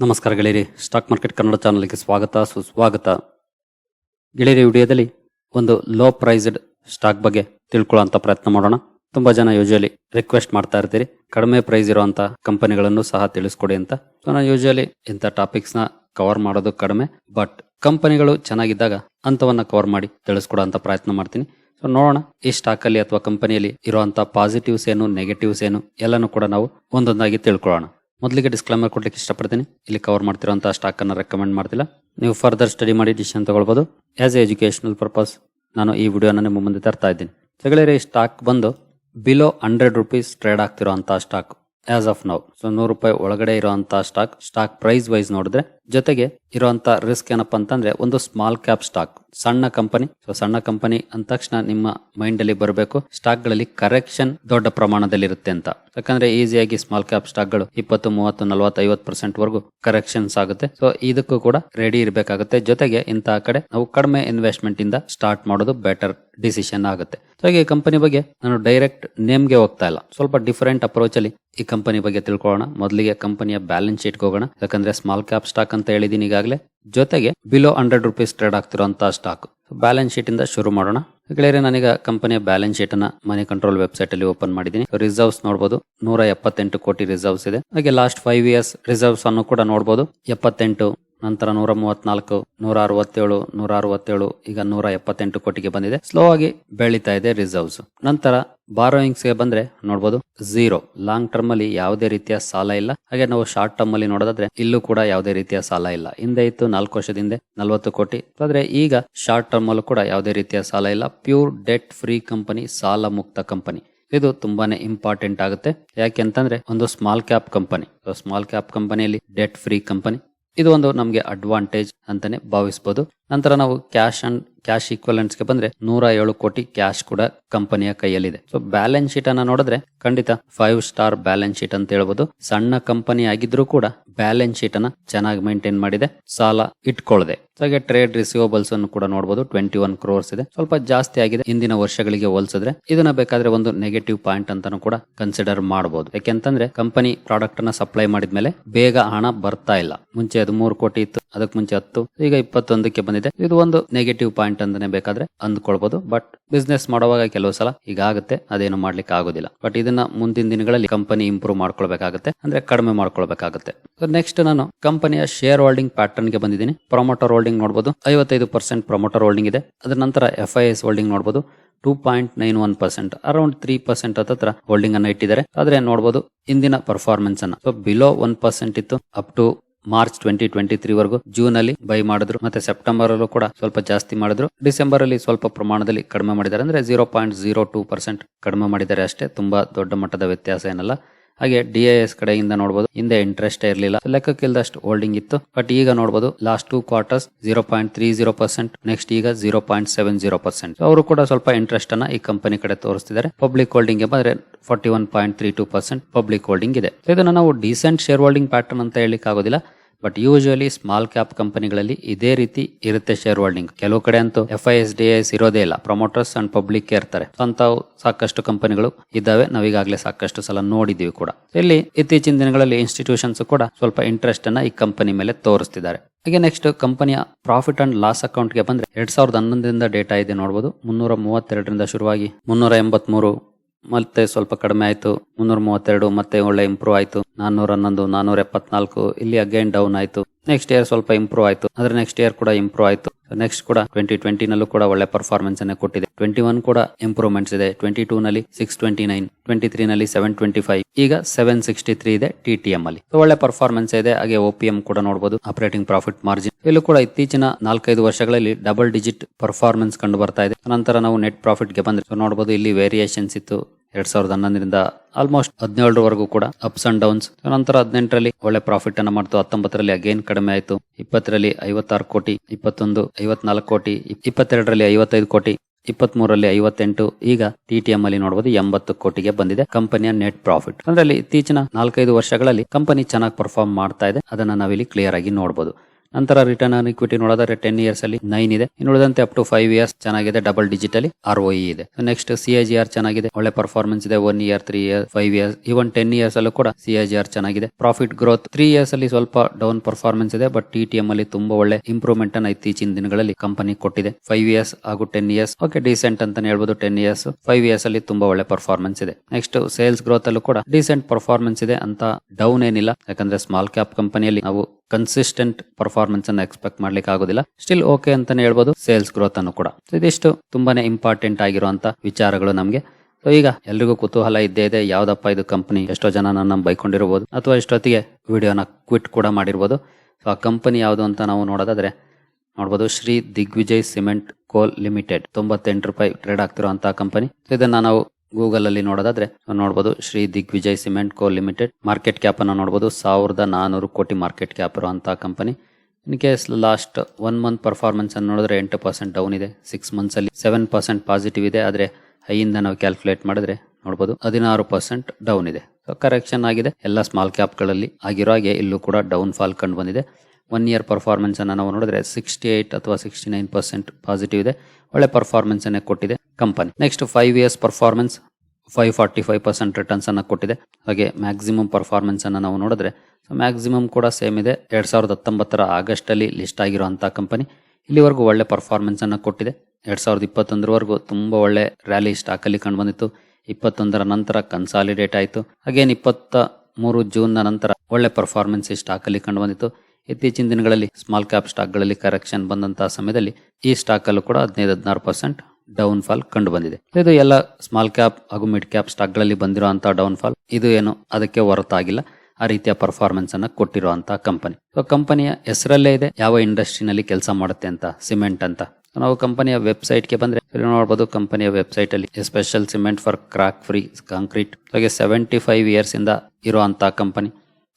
ನಮಸ್ಕಾರ ಗೆಳೆಯರಿ. Stock market Kannada ಚಾನಲ್ಗೆ ಸ್ವಾಗತ, ಸುಸ್ವಾಗತ. ಗೆಳೆಯರಿ ವಿಡಿಯೋದಲ್ಲಿ ಒಂದು ಲೋ ಪ್ರೈಸ್ಡ್ ಸ್ಟಾಕ್ ಬಗ್ಗೆ ತಿಳ್ಕೊಳ್ಳೋ ಪ್ರಯತ್ನ ಮಾಡೋಣ. ತುಂಬಾ ಜನ ಯೂಶಲಿ ರಿಕ್ವೆಸ್ಟ್ ಮಾಡ್ತಾ ಇರ್ತೀರಿ. ಕಡಿಮೆ ಪ್ರೈಸ್ ಇರುವಂತ ಕಂಪನಿಗಳನ್ನು ಸಹ ತಿಳಿಸ್ಕೊಡಿ ಅಂತ. ಸೊ ನಾನು ಯೂಶುವಲಿ ಇಂಥ ಟಾಪಿಕ್ಸ್ನ ಕವರ್ ಮಾಡೋದು ಕಡಿಮೆ, ಬಟ್ ಕಂಪನಿಗಳು ಚೆನ್ನಾಗಿದ್ದಾಗ ಅಂತವನ್ನ ಕವರ್ ಮಾಡಿ ತಿಳಿಸ್ಕೊಡೋ ಪ್ರಯತ್ನ ಮಾಡ್ತೀನಿ. ಸೊ ನೋಡೋಣ. ಈ ಸ್ಟಾಕ್ ಅಲ್ಲಿ ಅಥವಾ ಕಂಪನಿಯಲ್ಲಿ ಇರುವಂತಹ ಪಾಸಿಟಿವ್ಸ್ ಏನು, ನೆಗೆಟಿವ್ಸ್ ಏನು, ಎಲ್ಲನೂ ಕೂಡ ನಾವು ಒಂದೊಂದಾಗಿ ತಿಳ್ಕೊಳ್ಳೋಣ. ಮೊದಲಿಗೆ ಡಿಸ್ಕ್ಲೈಮರ್ ಕೊಡ್ಲಿಕ್ಕೆ ಇಷ್ಟಪಡ್ತೀನಿ. ಇಲ್ಲಿ ಕವರ್ ಮಾಡ್ತಿರೋಂಥ ಸ್ಟಾಕ್ ಅನ್ನು ರೆಕಮೆಂಡ್ ಮಾಡ್ತಿಲ್ಲ. ನೀವು ಫರ್ದರ್ ಸ್ಟಡಿ ಮಾಡಿ ಡಿಸಿಷನ್ ತಗೊಳ್ಬೋದು. ಆಸ್ ಎ ಎಜುಕೇಶನಲ್ ಪರ್ಪಸ್ ನಾನು ಈ ವಿಡಿಯೋನ ನಿಮ್ಮ ಮುಂದೆ ತರ್ತಾ ಇದ್ದೀನಿ. ಈ ಸ್ಟಾಕ್ ಬಂದು below hundred rupees trade ಆಗ್ತಿರೋಂಥ stock as of now so ನೂರು ರೂಪಾಯಿ ಒಳಗಡೆ ಇರುವಂತಹ ಸ್ಟಾಕ್ ಸ್ಟಾಕ್ ಪ್ರೈಸ್ ವೈಸ್ ನೋಡಿದ್ರೆ ಜೊತೆಗೆ ಇರುವಂತಹ ರಿಸ್ಕ್ ಏನಪ್ಪಾ ಅಂತಂದ್ರೆ ಒಂದು ಸ್ಮಾಲ್ ಕ್ಯಾಪ್ ಸ್ಟಾಕ್ ಸಣ್ಣ ಕಂಪನಿ ಸೊ ಸಣ್ಣ ಕಂಪನಿ ಅಂದ ತಕ್ಷಣ ನಿಮ್ಮ ಮೈಂಡ್ ಅಲ್ಲಿ ಬರಬೇಕು ಸ್ಟಾಕ್ಗಳಲ್ಲಿ ಕರೆಕ್ಷನ್ ದೊಡ್ಡ ಪ್ರಮಾಣದಲ್ಲಿ ಇರುತ್ತೆ ಅಂತ. ಯಾಕಂದ್ರೆ ಈಸಿಯಾಗಿ ಸ್ಮಾಲ್ ಕ್ಯಾಪ್ ಸ್ಟಾಕ್ಗಳು ಇಪ್ಪತ್ತು, ಮೂವತ್ತು, ನಲವತ್ತು, ಐವತ್ತು ಪರ್ಸೆಂಟ್ ವರೆಗೂ ಕರೆಕ್ಷನ್ಸ್ ಆಗುತ್ತೆ. ಸೊ ಇದಕ್ಕೂ ಕೂಡ ರೆಡಿ ಇರಬೇಕಾಗುತ್ತೆ. ಜೊತೆಗೆ ಇಂತಹ ಕಡೆ ನಾವು ಕಡಿಮೆ ಇನ್ವೆಸ್ಟ್ಮೆಂಟ್ ಇಂದ ಸ್ಟಾರ್ಟ್ ಮಾಡೋದು ಬೆಟರ್ ಡಿಸಿಷನ್ ಆಗುತ್ತೆ. ಸೊ ಈ ಕಂಪನಿ ಬಗ್ಗೆ ನಾನು ಡೈರೆಕ್ಟ್ ನೇಮ್ಗೆ ಹೋಗ್ತಾ ಇಲ್ಲ. ಸ್ವಲ್ಪ ಡಿಫರೆಂಟ್ ಅಪ್ರೋಚ್ ಅಲ್ಲಿ ಈ ಕಂಪನಿ ಬಗ್ಗೆ ತಿಳ್ಕೊಳ್ಳೋಣ. ಮೊದಲಿಗೆ ಕಂಪನಿಯ ಬ್ಯಾಲೆನ್ಸ್ ಶೀಟ್ ಹೋಗೋಣ. ಯಾಕಂದ್ರೆ ಸ್ಮಾಲ್ ಕ್ಯಾಪ್ ಸ್ಟಾಕ್ ಅಂತ ಹೇಳಿದೀನಿ ಈಗಾಗಲೇ. ಜೊತೆಗೆ ಬಿಲೋ ಹಂಡ್ರೆಡ್ ರುಪೀಸ್ ಟ್ರೇಡ್ ಆಗ್ತಿರುವಂತಹ ಸ್ಟಾಕ್ ಬ್ಯಾಲೆನ್ಸ್ ಶೀಟ್ ಇಂದ ಶುರು ಮಾಡೋಣ. ಗೆಳೆಯರೆ, ನಾನೀಗ ಕಂಪನಿಯ ಬ್ಯಾಲೆನ್ಸ್ ಶೀಟ್ ಅನ್ನ ಮನಿ ಕಂಟ್ರೋಲ್ ವೆಬ್ಸೈಟ್ ಅಲ್ಲಿ ಓಪನ್ ಮಾಡಿದೀನಿ. ರಿಸರ್ವ್ಸ್ ನೋಡಬಹುದು ನೂರ ಎಪ್ಪತ್ತೆಂಟು ಕೋಟಿ ರಿಸರ್ವ್ಸ್ ಇದೆ. ಹಾಗೆ ಲಾಸ್ಟ್ ಫೈವ್ ಇಯರ್ಸ್ ರಿಸರ್ವ್ಸ್ ಅನ್ನು ಕೂಡ ನೋಡಬಹುದು ಎಪ್ಪತ್ತೆಂಟು, ನಂತರ ನೂರ ಮೂವತ್ನಾಲ್ಕು, ನೂರ ಅರವತ್ತೇಳು ನೂರ ಅರವತ್ತೇಳು, ಈಗ ನೂರ ಎಪ್ಪತ್ತೆಂಟು ಕೋಟಿಗೆ ಬಂದಿದೆ. ಸ್ಲೋ ಆಗಿ ಬೆಳೀತಾ ಇದೆ ರಿಸರ್ವ್ಸ್ ನಂತರ ಬಾರೋಯಿಂಗ್ಸ್ಗೆ ಬಂದ್ರೆ ನೋಡಬಹುದು ಝೀರೋ ಲಾಂಗ್ ಟರ್ಮ್ ಅಲ್ಲಿ ಯಾವುದೇ ರೀತಿಯ ಸಾಲ ಇಲ್ಲ. ಹಾಗೆ ನಾವು ಶಾರ್ಟ್ ಟರ್ಮ್ ಅಲ್ಲಿ ನೋಡೋದಾದ್ರೆ ಇಲ್ಲೂ ಕೂಡ ಯಾವುದೇ ರೀತಿಯ ಸಾಲ ಇಲ್ಲ. ಹಿಂದೆ ಇತ್ತು ನಾಲ್ಕು ವರ್ಷದ ಹಿಂದೆ ನಲವತ್ತು ಕೋಟಿ. ಆದ್ರೆ ಈಗ ಶಾರ್ಟ್ ಟರ್ಮ್ ಅಲ್ಲೂ ಕೂಡ ಯಾವುದೇ ರೀತಿಯ ಸಾಲ ಇಲ್ಲ. ಪ್ಯೂರ್ ಡೆಟ್ ಫ್ರೀ ಕಂಪನಿ ಸಾಲ ಮುಕ್ತ ಕಂಪನಿ ಇದು ತುಂಬಾನೇ ಇಂಪಾರ್ಟೆಂಟ್ ಆಗುತ್ತೆ. ಯಾಕೆಂತಂದ್ರೆ ಒಂದು small cap company small cap ಕಂಪನಿಯಲ್ಲಿ ಡೆಟ್ ಫ್ರೀ ಕಂಪನಿ ಇದು ಒಂದು ನಮಗೆ ಅಡ್ವಾಂಟೇಜ್ ಅಂತಾನೆ ಭಾವಿಸಬಹುದು ನಂತರ ನಾವು ಕ್ಯಾಶ್ ಅಂಡ್ ಕ್ಯಾಶ್ ಈಕ್ವಲೆಂಟ್ಸ್ಗೆ ಬಂದ್ರೆ ನೂರ ಏಳು ಕೋಟಿ ಕ್ಯಾಶ್ ಕೂಡ ಕಂಪನಿಯ ಕೈಯಲ್ಲಿದೆ. ಸೊ ಬ್ಯಾಲೆನ್ಸ್ ಶೀಟ್ ಅನ್ನ ನೋಡಿದ್ರೆ ಖಂಡಿತ ಫೈವ್ ಸ್ಟಾರ್ ಬ್ಯಾಲೆನ್ಸ್ ಶೀಟ್ ಅಂತ ಹೇಳ್ಬೋದು. ಸಣ್ಣ ಕಂಪನಿ ಆಗಿದ್ರೂ ಕೂಡ ಬ್ಯಾಲೆನ್ಸ್ ಶೀಟ್ ಅನ್ನ ಚೆನ್ನಾಗಿ ಮೇಂಟೈನ್ ಮಾಡಿದೆ. ಸಾಲ ಇಟ್ಕೊಳ್ಳದೆ ಹಾಗೆ ಟ್ರೇಡ್ ರಿಸೀವಬಲ್ಸ್ ಅನ್ನು ಕೂಡ ನೋಡಬಹುದು ಟ್ವೆಂಟಿ ಒನ್ ಕ್ರೋರ್ಸ್ ಇದೆ. ಸ್ವಲ್ಪ ಜಾಸ್ತಿ ಆಗಿದೆ. ಹಿಂದಿನ ವರ್ಷಗಳಿಗೆ ಹೋಲಿಸಿದ್ರೆ ಇದನ್ನ ಬೇಕಾದ್ರೆ ಒಂದು ನೆಗೆಟಿವ್ ಪಾಯಿಂಟ್ ಅಂತಾನು ಕೂಡ ಕನ್ಸಿಡರ್ ಮಾಡಬಹುದು ಯಾಕೆಂತಂದ್ರೆ ಕಂಪನಿ ಪ್ರಾಡಕ್ಟ್ ಅನ್ನ ಸಪ್ಲೈ ಮಾಡಿದ್ಮೇಲೆ ಬೇಗ ಹಣ ಬರ್ತಾ ಇಲ್ಲ. ಮುಂಚೆ ಅದು ಮೂರು ಕೋಟಿ ಇತ್ತು. ಅದಕ್ಕೆ ಮುಂಚೆ ಹತ್ತು ಈಗ ಇಪ್ಪತ್ತೊಂದಕ್ಕೆ ಬಂದಿದೆ. ಇದು ಒಂದು ನೆಗೆಟಿವ್ ಪಾಯಿಂಟ್ ಅಂತಾನೆ ಬೇಕಾದ್ರೆ ಅಂದ್ಕೊಳ್ಬಹುದು ಬಟ್ ಬಿಸ್ನೆಸ್ ಮಾಡುವಾಗ ಕೆಲವು ಸಲ ಈಗ ಆಗುತ್ತೆ. ಅದೇನು ಮಾಡ್ಲಿಕ್ಕೆ ಆಗೋದಿಲ್ಲ. ಬಟ್ ಇದನ್ನ ಮುಂದಿನ ದಿನಗಳಲ್ಲಿ ಕಂಪನಿ ಇಂಪ್ರೂವ್ ಮಾಡ್ಕೊಳ್ಬೇಕಾಗುತ್ತೆ. ಅಂದ್ರೆ ಕಡಿಮೆ ಮಾಡ್ಕೊಳ್ಬೇಕಾಗುತ್ತೆ. ನೆಕ್ಸ್ಟ್ ನಾನು ಕಂಪನಿಯ ಶೇರ್ ಹೋಲ್ಡಿಂಗ್ ಪ್ಯಾಟರ್ನ್ಗೆ ಬಂದಿದ್ದೀನಿ. ಪ್ರೊಮೋಟರ್ ಹೋಲ್ಡಿಂಗ್ ನೋಡಬಹುದು ಐವತ್ತೈದು ಪರ್ಸೆಂಟ್ ಪ್ರೊಮೋಟರ್ ಹೋಲ್ಡಿಂಗ್ ಇದೆ. ಅದರ ನಂತರ ಎಫ್ ಐ ಎಸ್ ಹೋಲ್ಡಿಂಗ್ ನೋಡಬಹುದು two point nine one percent around three percent ಹತ್ರ ಹೋಲ್ಡಿಂಗ್ ಅನ್ನ ಇಟ್ಟಿದ್ದಾರೆ. ಆದ್ರೆ ನೋಡಬಹುದು ಇಂದಿನ ಪರ್ಫಾರ್ಮೆನ್ಸ್ ಅನ್ನ. ಸೊ ಬಿಲೋ ಒನ್ ಪರ್ಸೆಂಟ್ ಇತ್ತು up to March twenty twenty three ವರೆಗೂ ಜೂನ್ ಅಲ್ಲಿ ಬೈ ಮಾಡಿದ್ರು. ಮತ್ತೆ ಸೆಪ್ಟೆಂಬರ್ ಅಲ್ಲೂ ಕೂಡ ಸ್ವಲ್ಪ ಜಾಸ್ತಿ ಮಾಡಿದ್ರು. ಡಿಸೆಂಬರ್ ಅಲ್ಲಿ ಸ್ವಲ್ಪ ಪ್ರಮಾಣದಲ್ಲಿ ಕಡಿಮೆ ಮಾಡಿದ್ದಾರೆ. ಅಂದ್ರೆ zero point zero two percent ಕಡಿಮೆ ಮಾಡಿದ್ದಾರೆ ಅಷ್ಟೇ. ತುಂಬಾ ದೊಡ್ಡ ಮಟ್ಟದ ವ್ಯತ್ಯಾಸ ಏನಲ್ಲ. ಹಾಗೆ ಡಿ ಎಸ್ ಕಡೆಯಿಂದ ನೋಡಬಹುದು ಹಿಂದೆ ಇಂಟ್ರೆಸ್ಟ್ ಇರಲಿಲ್ಲ. ಲೆಕ್ಕಕ್ಕಿಲ್ದಷ್ಟು ಹೋಲ್ಡಿಂಗ್ ಇತ್ತು. ಬಟ್ ಈಗ ನೋಡಬಹುದು last two quarters zero point three zero percent next ಈಗ zero point seven zero percent ಅವರು ಕೂಡ ಸ್ವಲ್ಪ ಇಂಟ್ರೆಸ್ಟ್ ಅನ್ನ ಈ ಕಂಪನಿ ಕಡೆ ತೋರಿಸ್ತಿದ್ದಾರೆ. ಪಬ್ಲಿಕ್ ಹೋಲ್ಡಿಂಗ್ ಬಂದ್ರೆ forty one point three two percent public holding ಇದೆ. ಇದನ್ನ ನಾವು ಡಿಸೆಂಟ್ ಶೇರ್ ಹೋಲ್ಡಿಂಗ್ ಪ್ಯಾಟರ್ನ್ ಅಂತ ಹೇಳಿಕ್ ಆಗೋದಿಲ್ಲ ಬಟ್ ಯೂಶಲಿ ಸ್ಮಾಲ್ ಕ್ಯಾಪ್ ಕಂಪನಿಗಳಲ್ಲಿ ಇದೇ ರೀತಿ ಇರುತ್ತೆ ಶೇರ್ ಹೋಲ್ಡಿಂಗ್ ಕೆಲವು ಕಡೆ ಅಂತೂ F I S D S ಇರೋದೇ ಇಲ್ಲ. ಪ್ರಮೋಟರ್ಸ್ ಅಂಡ್ ಪಬ್ಲಿಕ್ ಇರ್ತಾರೆ. ಅಂತಾವು ಸಾಕಷ್ಟು ಕಂಪನಿಗಳು ಇದ್ದಾವೆ. ನಾವೀಗಾಗಲೇ ಸಾಕಷ್ಟು ಸಲ ನೋಡಿದೀವಿ ಕೂಡ. ಇಲ್ಲಿ ಇತ್ತೀಚಿನ ದಿನಗಳಲ್ಲಿ ಇನ್ಸ್ಟಿಟ್ಯೂಷನ್ಸ್ ಕೂಡ ಸ್ವಲ್ಪ ಇಂಟ್ರೆಸ್ಟ್ ಅನ್ನ ಈ ಕಂಪನಿ ಮೇಲೆ ತೋರಿಸ್ತಿದ್ದಾರೆ. ಹಾಗೆ ನೆಕ್ಸ್ಟ್ ಕಂಪನಿಯ ಪ್ರಾಫಿಟ್ ಅಂಡ್ ಲಾಸ್ ಅಕೌಂಟ್ಗೆ ಬಂದ್ರೆ ಎರಡ್ ಸಾವಿರದ ಹನ್ನೊಂದರಿಂದ ಡೇಟಾ ಇದೆ ನೋಡಬಹುದು ಮುನ್ನೂರ ಮೂವತ್ತೆರಡರಿಂದ ಶುರುವಾಗಿ ಮುನ್ನೂರ ಎಂಬತ್ಮೂರು ಮತ್ತೆ ಸ್ವಲ್ಪ ಕಡಿಮೆ ಆಯಿತು. ಮುನ್ನೂರ ಮೂವತ್ತೆರಡು ಮತ್ತೆ ಒಳ್ಳೆ ಇಂಪ್ರೂವ್ ಆಯಿತು. ನಾನ್ನೂರ ಹನ್ನೊಂದು, ನಾನ್ನೂರ ಎಪ್ಪತ್ನಾಲ್ಕು, ಇಲ್ಲಿ ಅಗೇನ್ ಡೌನ್ ಆಯಿತು. ನೆಕ್ಸ್ಟ್ ಇಯರ್ ಸ್ವಲ್ಪ ಇಂಪ್ರೂವ್ ಆಯಿತು. ಆದ್ರೆ ನೆಕ್ಸ್ಟ್ ಇಯರ್ ಕೂಡ ಇಂಪ್ರೂವ್ ಆಯಿತು. ನೆಕ್ಸ್ಟ್ ಕೂಡ ಟ್ವೆಂಟಿ ಟ್ವೆಂಟಿನಲ್ಲೂ ಕೂಡ ಒಳ್ಳೆ ಪರ್ಫಾರ್ಮೆನ್ಸ್ ಅನ್ನು ಕೊಟ್ಟಿದೆ. ಟ್ವೆಂಟಿ ಒನ್ ಕೂಡ ಇಂಪ್ರೂವ್ಮೆಂಟ್ಸ್ ಇದೆ. ಟ್ವೆಂಟಿ ಟೂ ನಲ್ಲಿ six twenty nine twenty three ನಲ್ಲಿ ಸೆವೆನ್ ಟ್ವೆಂಟಿ ಫೈವ್ ಈಗ ಸೆವೆನ್ ಸಿಕ್ಸ್ಟಿ ತ್ರೀ ಇದೆ ಟಿ ಟಿ ಎಂ ಅಲ್ಲಿ. ಒಳ್ಳೆ ಪರ್ಫಾರ್ಮೆನ್ಸ್ ಇದೆ. ಹಾಗೆ ಒ ಪಿ ಎಂ ಕೂಡ ನೋಡಬಹುದು ಆಪರೇಟಿಂಗ್ ಪ್ರಾಫಿಟ್ ಮಾರ್ಜಿನ್ ಇಲ್ಲೂ ಕೂಡ ಇತ್ತೀಚಿನ ನಾಲ್ಕೈದು ವರ್ಷಗಳಲ್ಲಿ ಡಬಲ್ ಡಿಜಿಟ್ ಪರ್ಫಾರ್ಮೆನ್ಸ್ ಕಂಡು ಬರ್ತಾ ಇದೆ. ನಂತರ ನಾವು ನೆಟ್ ಪ್ರಾಫಿಟ್ಗೆ ಬಂದ್ರೆ ನೋಡಬಹುದು ಇಲ್ಲಿ ವೇರಿಯೇಷನ್ಸ್ ಇತ್ತು. ಎರಡ್ ಸಾವಿರದ ಹನ್ನೊಂದರಿಂದ ಆಲ್ಮೋಸ್ಟ್ ಹದಿನೇಳರವರೆಗೂ ಕೂಡ ಅಪ್ಸ್ ಅಂಡ್ ಡೌನ್ಸ್ ನಂತರ ಹದಿನೆಂಟರಲ್ಲಿ ಒಳ್ಳೆ ಪ್ರಾಫಿಟ್ ಅನ್ನ ಮಾಡ್ತು. ಹತ್ತೊಂಬತ್ತರಲ್ಲಿ ಅಗೇನ್ ಕಡಿಮೆ ಆಯಿತು. ಇಪ್ಪತ್ತರಲ್ಲಿ ಐವತ್ತಾರು ಕೋಟಿ, ಇಪ್ಪತ್ತೊಂದು, ಐವತ್ನಾಲ್ಕು ಕೋಟಿ ಇಪ್ಪತ್ತೆರಡರಲ್ಲಿ ಐವತ್ತೈದು ಕೋಟಿ ಇಪ್ಪತ್ತ್ ಮೂರಲ್ಲಿ ಐವತ್ತೆಂಟು. ಈಗ ಟಿ ಟಿ ಎಂ ಅಲ್ಲಿ ನೋಡಬಹುದು ಎಂಬತ್ತು ಕೋಟಿಗೆ ಬಂದಿದೆ ಕಂಪನಿಯ ನೆಟ್ ಪ್ರಾಫಿಟ್ ಅಂದ್ರೆ ಇತ್ತೀಚಿನ ನಾಲ್ಕೈದು ವರ್ಷಗಳಲ್ಲಿ ಕಂಪನಿ ಚೆನ್ನಾಗಿ ಪರ್ಫಾರ್ಮ್ ಮಾಡ್ತಾ ಇದೆ. ಅದನ್ನ ನಾವಿಲ್ಲಿ ಕ್ಲಿಯರ್ ಆಗಿ ನೋಡಬಹುದು ನಂತರ ರಿಟರ್ನ್ ಆನ್ ಇಕ್ವಿಟಿ ನೋಡೋದಾದ್ರೆ ಟೆನ್ ಇಯರ್ಸ್ ಅಲ್ಲಿ ನೈನ್ ಇದೆ. ಉಳಿದಂತೆ ಅಪ್ ಟು ಫೈವ್ ಇಯರ್ಸ್ ಚೆನ್ನಾಗಿದೆ ಡಬಲ್ ಡಿಜಿಟ್ ಅಲ್ಲಿ ಆರ್ ಒ ಇದೆ. ನೆಕ್ಸ್ಟ್ ಸಿ ಐ ಆರ್ ಚೆನ್ನಾಗಿದೆ, ಒಳ್ಳೆ ಪರ್ಫಾರ್ಮೆನ್ಸ್ ಇದೆ one year three year five years even ten years ಅಲ್ಲೂ ಕೂಡ ಸಿ ಐ ಆರ್ ಚೆನ್ನಾಗಿದೆ. ಪ್ರಾಫಿಟ್ ಗ್ರೋತ್ ತ್ರೀ ಇಯರ್ಸ್ ಅಲ್ಲಿ ಸ್ವಲ್ಪ ಡೌನ್ ಪರ್ಫಾರ್ಮೆನ್ಸ್ ಇದೆ ಬಟ್ ಟಿ ಅಲ್ಲಿ ತುಂಬಾ ಒಳ್ಳೆ ಇಂಪ್ರೂವ್ಮೆಂಟ್ ಅನ್ನ ಇತ್ತೀಚಿನ ದಿನಗಳಲ್ಲಿ ಕಂಪನಿ ಕೊಟ್ಟಿದೆ. ಫೈವ್ ಇಯರ್ಸ್ ಹಾಗೂ ಟೆನ್ ಇಯರ್ಸ್ ಓಕೆ ಡೀಸೆಂಟ್ ಅಂತಾನೆ ಹೇಳ್ಬೋದು ಟೆನ್ ಇಯರ್ಸ್ ಫೈವ್ ಇಯರ್ಸ್ ಅಲ್ಲಿ ತುಂಬಾ ಒಳ್ಳೆ ಪರ್ಫಾರ್ಮೆನ್ಸ್ ಇದೆ. ನೆಕ್ಸ್ಟ್ ಸೇಲ್ಸ್ ಗ್ರೋತ್ ಅಲ್ಲೂ ಕೂಡ ಡಿಸೆಂಟ್ ಪರ್ಫಾರ್ಮೆನ್ಸ್ ಇದೆ ಅಂತ ಡೌನ್ ಏನಿಲ್ಲ. ಯಾಕಂದ್ರೆ ಸ್ಮಾಲ್ ಕ್ಯಾಪ್ ಕಂಪನಿಯಲ್ಲಿ ನಾವು ಕನ್ಸಿಸ್ಟೆಂಟ್ ಪರ್ಫಾರ್ಮೆನ್ಸ್ ಅನ್ನ ಎಕ್ಸ್ಪೆಕ್ಟ್ ಮಾಡ್ಲಿಕ್ಕೆ ಆಗೋದಿಲ್ಲ. ಸ್ಟಿಲ್ ಓಕೆ ಅಂತಾನೆ ಹೇಳ್ಬೋದು. ಸೇಲ್ಸ್ ಗ್ರೋತ್ ಅನ್ನು ಕೂಡ. ಇದಿಷ್ಟು ತುಂಬಾನೇ ಇಂಪಾರ್ಟೆಂಟ್ ಆಗಿರುವಂತ ವಿಚಾರಗಳು ನಮಗೆ. ಸೊ ಈಗ ಎಲ್ರಿಗೂ ಕುತೂಹಲ ಇದ್ದೇ ಇದೆ. ಯಾವ್ದಪ್ಪ ಇದು ಕಂಪನಿ ಎಷ್ಟೋ ಜನ ನನ್ನ ಬೈಕೊಂಡಿರ್ಬೋದು. ಅಥವಾ ಎಷ್ಟೊತ್ತಿಗೆ ವಿಡಿಯೋನ ಕ್ವಿಟ್ ಕೂಡ ಮಾಡಿರ್ಬೋದು. ಸೊ ಆ ಕಂಪನಿ ಯಾವುದು ಅಂತ ನಾವು ನೋಡೋದಾದ್ರೆ, ನೋಡ್ಬೋದು Shri Digvijay cement coal limited. ತೊಂಬತ್ತೆಂಟು ರೂಪಾಯಿ ಟ್ರೇಡ್ ಆಗ್ತಿರುವಂತಹ ಕಂಪನಿ ಇದನ್ನ ನಾವು ಗೂಗಲ್ ಅಲ್ಲಿ ನೋಡೋದಾದ್ರೆ ನೋಡಬಹುದು Shri Digvijay cement coal limited. Market cap ಅನ್ನು ನೋಡಬಹುದು ಸಾವಿರದ ನಾನೂರು ಕೋಟಿ ಮಾರ್ಕೆಟ್ ಕ್ಯಾಪ್ ಇರುವಂತಹ company in case last one month performance ಅನ್ನು ನೋಡಿದ್ರೆ ಎಂಟು ಪರ್ಸೆಂಟ್ ಡೌನ್ ಇದೆ. ಸಿಕ್ಸ್ ಮಂತ್ಸ್ ಅಲ್ಲಿ ಸೆವೆನ್ ಪರ್ಸೆಂಟ್ ಪಾಸಿಟಿವ್ ಇದೆ. ಆದ್ರೆ ಹೈಯಿಂದ ನಾವು ಕ್ಯಾಲ್ಕುಲೇಟ್ ಮಾಡಿದ್ರೆ ನೋಡಬಹುದು ಹದಿನಾರು ಪರ್ಸೆಂಟ್ ಡೌನ್ ಇದೆ. ಕರೆಕ್ಷನ್ ಆಗಿದೆ. ಎಲ್ಲ ಸ್ಮಾಲ್ ಕ್ಯಾಪ್ಗಳಲ್ಲಿ ಆಗಿರೋ ಹಾಗೆ ಇಲ್ಲೂ ಕೂಡ ಡೌನ್ ಫಾಲ್ ಕಂಡು ಬಂದಿದೆ. ಒನ್ ಇಯರ್ ಪರ್ಫಾರ್ಮೆನ್ಸ್ ಅನ್ನು ನಾವು ನೋಡಿದ್ರೆ ಸಿಕ್ಸ್ಟಿ ಏಟ್ ಅಥವಾ ಸಿಕ್ಸ್ಟಿ ನೈನ್ ಪರ್ಸೆಂಟ್ ಪಾಸಿಟಿವ್ ಇದೆ. ಒಳ್ಳೆ ಪರ್ಫಾರ್ಮೆನ್ಸ್ ಅನ್ನೇ ಕೊಟ್ಟಿದೆ company next five years performance five forty five percent returns ಅನ್ನ ಕೊಟ್ಟಿದೆ. ಹಾಗೆ ಮ್ಯಾಕ್ಸಿಮಮ್ ಪರ್ಫಾರ್ಮೆನ್ಸನ್ನು ನಾವು ನೋಡಿದ್ರೆ ಮ್ಯಾಕ್ಸಿಮಮ್ ಕೂಡ ಸೇಮ್ ಇದೆ. ಎರಡ್ ಸಾವಿರದ ಹತ್ತೊಂಬತ್ತರ ಆಗಸ್ಟ್ ಅಲ್ಲಿ ಲಿಸ್ಟ್ ಆಗಿರುವಂತಹ ಕಂಪನಿ ಇಲ್ಲಿವರೆಗೂ ಒಳ್ಳೆ ಪರ್ಫಾರ್ಮೆನ್ಸನ್ನು ಕೊಟ್ಟಿದೆ. ಎರಡು ಸಾವಿರದ ಇಪ್ಪತ್ತೊಂದರವರೆಗೂ ತುಂಬಾ ಒಳ್ಳೆ ರ್ಯಾಲಿ ಸ್ಟಾಕ್ ಅಲ್ಲಿ ಕಂಡು ಬಂದಿತ್ತು. ಇಪ್ಪತ್ತೊಂದರ ನಂತರ ಕನ್ಸಾಲಿಡೇಟ್ ಆಯಿತು. ಹಾಗೇನು ಇಪ್ಪತ್ತ ಮೂರು ಜೂನ್ನ ನಂತರ ಒಳ್ಳೆ ಪರ್ಫಾರ್ಮೆನ್ಸ್ ಈ ಸ್ಟಾಕ್ ಅಲ್ಲಿ ಕಂಡು ಬಂದಿತ್ತು. ಇತ್ತೀಚಿನ ದಿನಗಳಲ್ಲಿ ಸ್ಮಾಲ್ ಕ್ಯಾಪ್ ಸ್ಟಾಕ್ಗಳಲ್ಲಿ ಕರೆಕ್ಷನ್ ಬಂದಂತಹ ಸಮಯದಲ್ಲಿ ಈ ಸ್ಟಾಕ್ ಅಲ್ಲೂ ಕೂಡ ಹದಿನೈದು, ಹದಿನಾರು ಪರ್ಸೆಂಟ್ ಡೌನ್ ಫಾಲ್ ಕಂಡು ಬಂದಿದೆ. ಇದು ಎಲ್ಲ ಸ್ಮಾಲ್ ಕ್ಯಾಪ್ ಹಾಗೂ ಮಿಡ್ ಕ್ಯಾಪ್ ಸ್ಟಾಕ್ಗಳಲ್ಲಿ ಬಂದಿರುವಂತಹ ಡೌನ್ ಫಾಲ್ ಇದು ಏನು? ಅದಕ್ಕೆ ಹೊರತಾಗಿಲ್ಲ. ಆ ರೀತಿಯ ಪರ್ಫಾರ್ಮೆನ್ಸ್ ಅನ್ನ ಕೊಟ್ಟಿರುವಂತಹ ಕಂಪನಿ ಸೊ ಕಂಪನಿಯ ಹೆಸರಲ್ಲೇ ಇದೆ. ಯಾವ ಇಂಡಸ್ಟ್ರಿನಲ್ಲಿ ಕೆಲಸ ಮಾಡುತ್ತೆ ಅಂತ? ಸಿಮೆಂಟ್ ಅಂತ. ನಾವು ಕಂಪನಿಯ ವೆಬ್ಸೈಟ್ಗೆ ಬಂದ್ರೆ ನೋಡಬಹುದು ಕಂಪನಿಯ ವೆಬ್ಸೈಟ್ ಅಲ್ಲಿ special cement for crack free concrete ಹಾಗೆ ಸೆವೆಂಟಿ ಫೈವ್ ಇಯರ್ಸ್ ಇಂದ ಇರುವಂತಹ ಕಂಪನಿ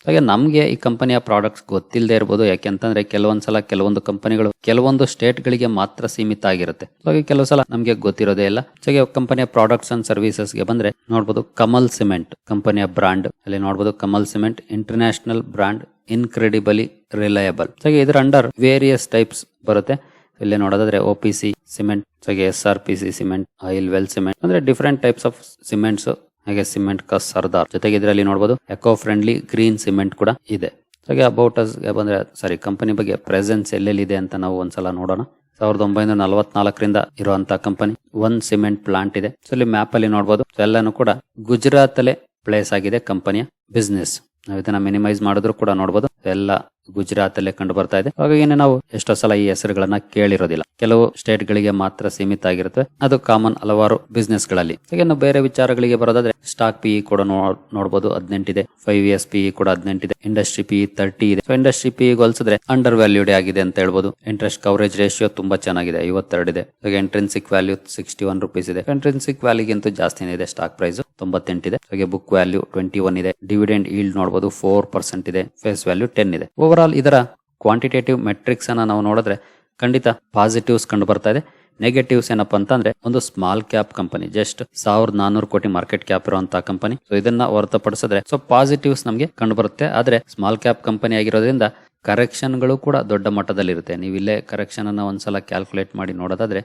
ಹಾಗೆ ನಮಗೆ ಈ ಕಂಪನಿಯ ಪ್ರಾಡಕ್ಟ್ಸ್ ಗೊತ್ತಿಲ್ಲದೆ ಇರ್ಬೋದು. ಯಾಕೆಂತಂದ್ರೆ ಕೆಲವೊಂದ್ಸಲ ಕೆಲವೊಂದು ಕಂಪನಿಗಳು ಕೆಲವೊಂದು ಸ್ಟೇಟ್ಗಳಿಗೆ ಮಾತ್ರ ಸೀಮಿತ ಆಗಿರುತ್ತೆ. ಹಾಗೆ ಕೆಲವು ಸಲ ನಮಗೆ ಗೊತ್ತಿರೋದೇ ಇಲ್ಲ. ಹಾಗೆ ಕಂಪನಿಯ ಪ್ರಾಡಕ್ಟ್ಸ್ ಅಂಡ್ ಸರ್ವಿಸಸ್ಗೆ ಬಂದ್ರೆ ನೋಡಬಹುದು ಕಮಲ್ ಸಿಮೆಂಟ್ ಕಂಪನಿಯ ಬ್ರಾಂಡ್ ಅಲ್ಲಿ ನೋಡಬಹುದು Kamal cement international brand incredibly reliable ಹಾಗೆ ಇದರ ಅಂಡರ್ ವೇರಿಯಸ್ ಟೈಪ್ಸ್ ಬರುತ್ತೆ. ಇಲ್ಲಿ ನೋಡೋದಾದ್ರೆ ಒ ಪಿ ಸಿ ಸಿಮೆಂಟ್ ಹಾಗೆ S R P C cement oil well cement ಅಂದ್ರೆ ಡಿಫ್ರೆಂಟ್ ಟೈಪ್ಸ್ ಆಫ್ ಸಿಮೆಂಟ್ಸ್ ಹಾಗೆ ಸಿಮೆಂಟ್ ಕಸ್ ಸರ್ದಾರ್ ಜೊತೆಗೆ ಇದರಲ್ಲಿ ನೋಡಬಹುದು ಎಕೋ ಫ್ರೆಂಡ್ಲಿ ಗ್ರೀನ್ ಸಿಮೆಂಟ್ ಕೂಡ ಇದೆ. ಹಾಗೆ ಅಬೌಟ್ ಅಸ್ ಬಂದ್ರೆ ಸಾರಿ ಕಂಪನಿ ಬಗ್ಗೆ ಪ್ರೆಸೆನ್ಸ್ ಎಲ್ಲೆಲ್ಲಿದೆ ಅಂತ ನಾವು ಒಂದ್ಸಲ ನೋಡೋಣ. ಸಾವಿರದ ಒಂಬೈನೂರ ನಲವತ್ನಾಲ್ಕರಿಂದ ಇರುವಂತಹ ಕಂಪನಿ ಒನ್ ಸಿಮೆಂಟ್ ಪ್ಲಾಂಟ್ ಇದೆ. ಸೊ ಇಲ್ಲಿ ಮ್ಯಾಪ್ ಅಲ್ಲಿ ನೋಡಬಹುದು ಎಲ್ಲಾನು ಕೂಡ ಗುಜರಾತ್ ಅಲ್ಲೇ ಪ್ಲೇಸ್ ಆಗಿದೆ ಕಂಪನಿಯ ಬಿಸ್ನೆಸ್ ನಾವು ಇದನ್ನ ಮಿನಿಮೈಸ್ ಮಾಡಿದ್ರು ಕೂಡ ನೋಡಬಹುದು ಎಲ್ಲ ಗುಜರಾತ್ ಅಲ್ಲೇ ಕಂಡು ಬರ್ತಾ ಇದೆ. ಹಾಗಾಗಿ ನಾವು ಎಷ್ಟೋ ಸಲ ಈ ಹೆಸರುಗಳನ್ನ ಕೇಳಿರೋದಿಲ್ಲ. ಕೆಲವು ಸ್ಟೇಟ್ ಗಳಿಗೆ ಮಾತ್ರ ಸೀಮಿತ ಆಗಿರುತ್ತೆ ಅದು ಕಾಮನ್ ಹಲವಾರು ಬಿಸ್ನೆಸ್ಗಳಲ್ಲಿ ಹಾಗೆ ಬೇರೆ ವಿಚಾರಗಳಿಗೆ ಬರೋದಾದ್ರೆ, ಸ್ಟಾಕ್ ಪಿ ಕೂಡ ನೋ- ನೋಡಬಹುದು ಹದಿನೆಂಟಿದೆ. ಫೈವ್ ಇಯರ್ಸ್ ಪಿ ಕೂಡ ಹದಿನೆಂಟಿದೆ. ಇಂಡಸ್ಟ್ರಿ ಪಿ ತರ್ಟಿ ಇದೆ. ಇಂಡಸ್ಟ್ರಿ ಪಿ ಹೋಲಿಸಿದ್ರೆ ಅಂಡರ್ ವ್ಯಾಲ್ಯೂಡ್ ಆಗಿದೆ ಅಂತ ಹೇಳ್ಬೋದು. ಇಂಟ್ರೆಸ್ಟ್ ಕವರೇಜ್ ರೇಷಿಯೋ ತುಂಬಾ ಚೆನ್ನಾಗಿದೆ, ಐವತ್ತೆರಡಿದೆ. ಹಾಗೆ intrinsic value sixty one rupees ಇದೆ ಎಂಟ್ರೆನ್ಸಿಕ್ ವ್ಯಾಲ್ಯೂಗಿಂತ ಜಾಸ್ತಿನೇ ಇದೆ ಸ್ಟಾಕ್ ಪ್ರೈಸ್ ತೊಂಬತ್ತೆಂಟಿದೆ ಹಾಗೆ ಬುಕ್ ವ್ಯಾಲ್ಯೂ ಟ್ವೆಂಟಿ ಒನ್ ಇದೆ. ಡಿವಿಡೆಂಡ್ ಈಲ್ಡ್ ನೋಡಬಹುದು ಫೋರ್ ಪರ್ಸೆಂಟ್ ಇದೆ. ಫೇಸ್ ವ್ಯಾಲ್ಯೂ ಟೆನ್ ಇದೆ. ಓವರ್ ಆಲ್ ಇದರ ಕ್ವಾಂಟಿಟೇಟಿವ್ ಮೆಟ್ರಿಕ್ಸ್ ಅನ್ನ ನಾವು ನೋಡಿದ್ರೆ ಖಂಡಿತ ಪಾಸಿಟಿವ್ಸ್ ಕಂಡು ಬರ್ತಾ ಇದೆ. ನೆಗೆಟಿವ್ಸ್ ಏನಪ್ಪಾ ಅಂತಂದ್ರೆ ಒಂದು ಸ್ಮಾಲ್ ಕ್ಯಾಪ್ ಕಂಪನಿ ಜಸ್ಟ್ ಸಾವಿರದ ನಾನೂರು ಕೋಟಿ ಮಾರ್ಕೆಟ್ ಕ್ಯಾಪ್ ಇರುವಂತಹ ಕಂಪನಿ ಸೊ ಇದನ್ನ ಹೊರತುಪಡಿಸಿದ್ರೆ ಸೊ ಪಾಸಿಟಿವ್ಸ್ ನಮಗೆ ಕಂಡು ಬರುತ್ತೆ. ಆದ್ರೆ ಸ್ಮಾಲ್ ಕ್ಯಾಪ್ ಕಂಪನಿ ಆಗಿರೋದ್ರಿಂದ ಕರೆಕ್ಷನ್ಗಳು ಕೂಡ ದೊಡ್ಡ ಮಟ್ಟದಲ್ಲಿರುತ್ತೆ. ನೀವು ಇಲ್ಲೇ ಕರೆಕ್ಷನ್ ಅನ್ನ ಒಂದ್ಸಲ ಕ್ಯಾಲ್ಕುಲೇಟ್ ಮಾಡಿ ನೋಡೋದಾದ್ರೆ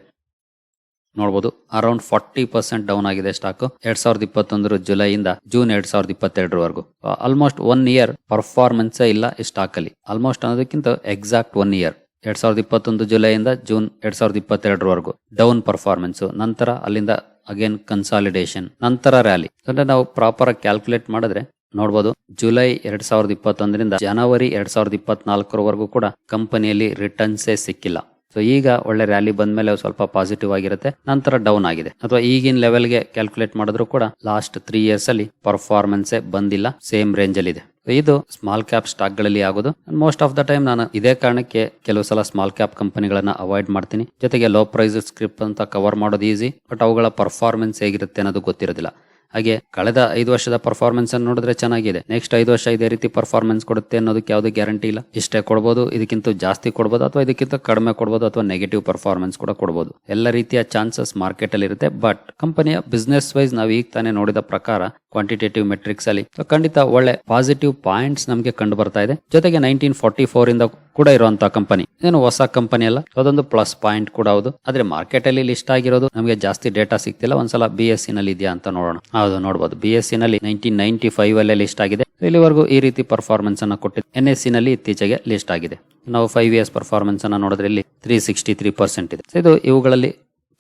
ನೋಡಬಹುದು ಅರೌಂಡ್ ಫಾರ್ಟಿ ಪರ್ಸೆಂಟ್ ಡೌನ್ ಆಗಿದೆ ಸ್ಟಾಕ್ ಎರಡ್ ಸಾವಿರದ ಇಪ್ಪತ್ತೊಂದರ ಜುಲೈಯಿಂದ ಜೂನ್ ಎರಡ್ ಸಾವಿರದ ಇಪ್ಪತ್ತೆರಡರವರೆಗೂ. ಆಲ್ಮೋಸ್ಟ್ ಒನ್ ಇಯರ್ ಪರ್ಫಾರ್ಮೆನ್ಸ್ ಇಲ್ಲ ಈ ಸ್ಟಾಕ್ ಅಲ್ಲಿ. ಆಲ್ಮೋಸ್ಟ್ ಅನ್ನೋದಕ್ಕಿಂತ ಎಕ್ಸಾಕ್ಟ್ ಒನ್ ಇಯರ್ ಎರಡ್ ಸಾವಿರದ ಇಪ್ಪತ್ತೊಂದು ಜುಲೈಯಿಂದ ಜೂನ್ ಎರಡ್ ಸಾವಿರದ ಇಪ್ಪತ್ತೆರಡರವರೆಗೂ ಡೌನ್ ಪರ್ಫಾರ್ಮೆನ್ಸ್ ನಂತರ ಅಲ್ಲಿಂದ ಅಗೇನ್ ಕನ್ಸಾಲಿಡೇಷನ್ ನಂತರ ರ್ಯಾಲಿ ಅಂದ್ರೆ ನಾವು ಪ್ರಾಪರ್ ಆಗಿ ಕ್ಯಾಲ್ಕುಲೇಟ್ ಮಾಡಿದ್ರೆ ನೋಡಬಹುದು ಜುಲೈ ಎರಡ್ ಸಾವಿರದ ಇಪ್ಪತ್ತೊಂದರಿಂದ ಜನವರಿ ಎರಡ್ ಸಾವಿರದ ಇಪ್ಪತ್ನಾಲ್ಕರವರೆಗೂ ಕೂಡ ಕಂಪನಿಯಲ್ಲಿ ರಿಟರ್ನ್ಸೇ ಸಿಕ್ಕಿಲ್ಲ. ಸೊ ಈಗ ಒಳ್ಳೆ ರ್ಯಾಲಿ ಬಂದ್ಮೇಲೆ ಸ್ವಲ್ಪ ಪಾಸಿಟಿವ್ ಆಗಿರುತ್ತೆ. ನಂತರ ಡೌನ್ ಆಗಿದೆ. ಅಥವಾ ಈಗಿನ ಲೆವೆಲ್ಗೆ ಕ್ಯಾಲ್ಕುಲೇಟ್ ಮಾಡಿದ್ರು ಕೂಡ ಲಾಸ್ಟ್ ತ್ರೀ ಇಯರ್ಸ್ ಅಲ್ಲಿ ಪರ್ಫಾರ್ಮೆನ್ಸ್ ಬಂದಿಲ್ಲ. ಸೇಮ್ ರೇಂಜ್ ಅಲ್ಲಿ ಇದೆ. ಇದು ಸ್ಮಾಲ್ ಕ್ಯಾಪ್ ಸ್ಟಾಕ್ಗಳಲ್ಲಿ ಆಗೋದು. ಮೋಸ್ಟ್ ಆಫ್ ದ ಟೈಮ್ ನಾನು ಇದೇ ಕಾರಣಕ್ಕೆ ಕೆಲವು ಸಲ ಸ್ಮಾಲ್ ಕ್ಯಾಪ್ ಕಂಪನಿಗಳನ್ನ ಅವಾಯ್ಡ್ ಮಾಡ್ತೀನಿ. ಜೊತೆಗೆ ಲೋ ಪ್ರೈಸ್ ಸ್ಕ್ರಿಪ್ ಅಂತ ಕವರ್ ಮಾಡೋದು ಈಸಿ ಬಟ್ ಅವುಗಳ ಪರ್ಫಾರ್ಮೆನ್ಸ್ ಹೇಗಿರುತ್ತೆ ಅನ್ನೋದು ಗೊತ್ತಿರೋದಿಲ್ಲ. ಹಾಗೆ ಕಳೆದ ಐದು ವರ್ಷದ ಪರ್ಫಾರ್ಮೆನ್ಸ್ ಅನ್ನು ನೋಡಿದ್ರೆ ಚೆನ್ನಾಗಿದೆ. ನೆಕ್ಸ್ಟ್ ಐದು ವರ್ಷ ಇದೇ ರೀತಿ ಪರ್ಫಾರ್ಮೆನ್ಸ್ ಕೊಡುತ್ತೆ ಅನ್ನೋದಕ್ಕೆ ಯಾವುದೇ ಗ್ಯಾರಂಟಿ ಇಲ್ಲ. ಇಷ್ಟೇ ಕೊಡಬಹುದು ಇದಕ್ಕಿಂತ ಜಾಸ್ತಿ ಕೊಡಬಹುದು ಅಥವಾ ಇದಕ್ಕಿಂತ ಕಡಿಮೆ ಕೊಡಬಹುದು ಅಥವಾ ನೆಗೆಟಿವ್ ಪರ್ಫಾರ್ಮೆನ್ಸ್ ಕೂಡ ಕೊಡಬಹುದು ಎಲ್ಲ ರೀತಿಯ ಚಾನ್ಸಸ್ ಮಾರ್ಕೆಟ್ ಅಲ್ಲಿ ಇರುತ್ತೆ. ಬಟ್ ಕಂಪನಿಯ ಬಿಸ್ನೆಸ್ ವೈಸ್ ನಾವು ಈಗ ತಾನೇ ನೋಡಿದ ಪ್ರಕಾರ ಕ್ವಾಂಟಿಟೇಟಿವ್ ಮೆಟ್ರಿಕ್ಸ್ ಅಲ್ಲಿ. ಖಂಡಿತ ಒಳ್ಳೆ ಪಾಸಿಟಿವ್ ಪಾಯಿಂಟ್ಸ್ ನಮಗೆ ಕಂಡು ಬರ್ತಾ ಇದೆ. ಜೊತೆಗೆ ನೈನ್ಟೀನ್ ಫಾರ್ಟಿ ಫೋರ್ ಇಂದ ಕೂಡ ಇರುವಂತಹ ಕಂಪನಿ ಏನು ಹೊಸ ಕಂಪನಿ ಅಲ್ಲ. ಅದೊಂದು ಪ್ಲಸ್ ಪಾಯಿಂಟ್ ಕೂಡ ಹೌದು. ಆದ್ರೆ ಮಾರ್ಕೆಟ್ ಅಲ್ಲಿ ಲಿಸ್ಟ್ ಆಗಿರೋದು, ನಮಗೆ ಜಾಸ್ತಿ ಡೇಟಾ ಸಿಗ್ತಿಲ್ಲ. ಒಂದ್ಸಲ ಬಿ ಎಸ್ ಸಿ ನಲ್ಲಿ ಇದೆಯಾ ಅಂತ ನೋಡೋಣ. ಹೌದು ನೋಡಬಹುದು ಬಿ ಎಸ್ ಸಿ ನಲ್ಲಿ ನೈನ್ಟೀನ್ ನೈನ್ಟಿ ಫೈವ್ ಅಲ್ಲೇ ಲಿಸ್ಟ್ ಆಗಿದೆ. ಇಲ್ಲಿವರೆಗೂ ಈ ರೀತಿ ಪರ್ಫಾರ್ಮೆನ್ಸ್ ಅನ್ನ ಕೊಟ್ಟಿದೆ ಎನ್ ಎಸ್ ಸಿ ನಲ್ಲಿ ಇತ್ತೀಚೆಗೆ ಲಿಸ್ಟ್ ಆಗಿದೆ. ನಾವು ಫೈವ್ ಇಯರ್ಸ್ ಪರ್ಫಾರ್ಮೆನ್ಸ್ ಅನ್ನ ನೋಡಿದ್ರೆ ಇಲ್ಲಿ ತ್ರೀ ಸಿಕ್ಸ್ಟಿ ತ್ರೀ ಪರ್ಸೆಂಟ್ ಇದೆ ಇದು ಇವುಗಳಲ್ಲಿ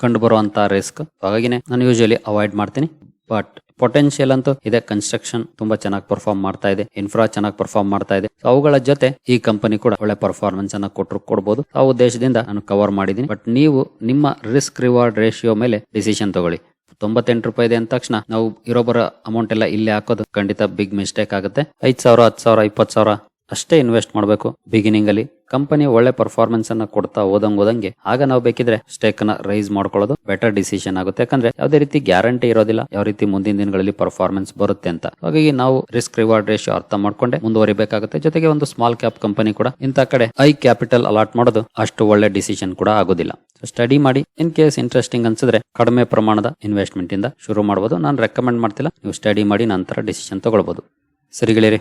ಕಂಡು ಬರುವಂತಹ ರಿಸ್ಕ್ ಹಾಗಾಗಿನೇ ನಾನು ಯೂಶಲಿ ಅವಾಯ್ಡ್ ಮಾಡ್ತೀನಿ. ಬಟ್ ಪೊಟೆನ್ಶಿಯಲ್ ಅಂತೂ ಇದೆ. ಕನ್ಸ್ಟ್ರಕ್ಷನ್ ತುಂಬಾ ಚೆನ್ನಾಗಿ ಪರ್ಫಾರ್ಮ್ ಮಾಡ್ತಾ ಇದೆ. ಇನ್ಫ್ರಾ ಚೆನ್ನಾಗಿ ಪರ್ಫಾರ್ಮ್ ಮಾಡ್ತಾ ಇದೆ. ಅವುಗಳ ಜೊತೆ ಈ ಕಂಪನಿ ಕೂಡ ಒಳ್ಳೆ ಪರ್ಫಾರ್ಮೆನ್ಸ್ ಅನ್ನ ಕೊಟ್ಟರು ಕೊಡಬಹುದು ಆ ಉದ್ದೇಶದಿಂದ ನಾನು ಕವರ್ ಮಾಡಿದ್ದೀನಿ. ಬಟ್ ನೀವು ನಿಮ್ಮ ರಿಸ್ಕ್ ರಿವಾರ್ಡ್ ರೇಷಿಯೋ ಮೇಲೆ ಡಿಸಿಷನ್ ತಗೊಳ್ಳಿ. ತೊಂಬತ್ತೆಂಟು ರೂಪಾಯಿ ಇದೆ ಅಂದ ತಕ್ಷಣ ನಾವು ಇರೋಬರ ಅಮೌಂಟ್ ಎಲ್ಲ ಇಲ್ಲೇ ಹಾಕೋದು ಖಂಡಿತ ಬಿಗ್ ಮಿಸ್ಟೇಕ್ ಆಗುತ್ತೆ. ಐದ್ ಸಾವಿರ, ಹತ್ತು ಸಾವಿರ, ಇಪ್ಪತ್ತು ಸಾವಿರ ಅಷ್ಟೇ ಇನ್ವೆಸ್ಟ್ ಮಾಡಬೇಕು. ಬಿಗಿನಿಂಗ್ ಅಲ್ಲಿ ಕಂಪನಿ ಒಳ್ಳೆ ಪರ್ಫಾರ್ಮೆನ್ಸ್ ಅನ್ನ ಕೊಡ್ತಾ ಹೋದಂಗ್ ಹೋದಂಗೆ ಆಗ ನಾವು ಬೇಕಿದ್ರೆ ಸ್ಟೇಕ್ನ ರೈಸ್ ಮಾಡ್ಕೊಳ್ಳೋದು ಬೆಟರ್ ಡಿಸಿಷನ್ ಆಗುತ್ತೆ. ಯಾಕಂದ್ರೆ ಯಾವುದೇ ರೀತಿ ಗ್ಯಾರಂಟಿ ಇರೋದಿಲ್ಲ. ಯಾವ ರೀತಿ ಮುಂದಿನ ದಿನಗಳಲ್ಲಿ ಪರ್ಫಾರ್ಮೆನ್ಸ್ ಬರುತ್ತೆ ಅಂತ. ಹಾಗಾಗಿ ನಾವು ರಿಸ್ಕ್ ರಿವಾರ್ಡ್ ರೇಷಿಯೋ ಅರ್ಥ ಮಾಡ್ಕೊಂಡೆ ಮುಂದುವರಿಬೇಕಾಗುತ್ತೆ. ಜೊತೆಗೆ ಒಂದು ಸ್ಮಾಲ್ ಕ್ಯಾಪ್ ಕಂಪನಿ ಕೂಡ ಇಂಥ ಕಡೆ ಐ ಕ್ಯಾಪಿಟಲ್ ಅಲಾಟ್ ಮಾಡೋದು ಅಷ್ಟು ಒಳ್ಳೆ ಡಿಸಿಷನ್ ಕೂಡ ಆಗೋದಿಲ್ಲ. ಸ್ಟಡಿ ಮಾಡಿ ಇನ್ ಕೇಸ್ ಇಂಟ್ರೆಸ್ಟಿಂಗ್ ಅನ್ಸಿದ್ರೆ ಕಡಿಮೆ ಪ್ರಮಾಣದ ಇನ್ವೆಸ್ಟ್ಮೆಂಟ್ ಇಂದ ಶುರು ಮಾಡಬಹುದು ನಾನು ರೆಕಮೆಂಡ್ ಮಾಡ್ತಿಲ್ಲ. ನೀವು ಸ್ಟಡಿ ಮಾಡಿ, ನಂತರ ಡಿಸಿಷನ್ ತಗೊಳ್ಬಹುದು ಸರಿ ಗೆಳೆಯರಿ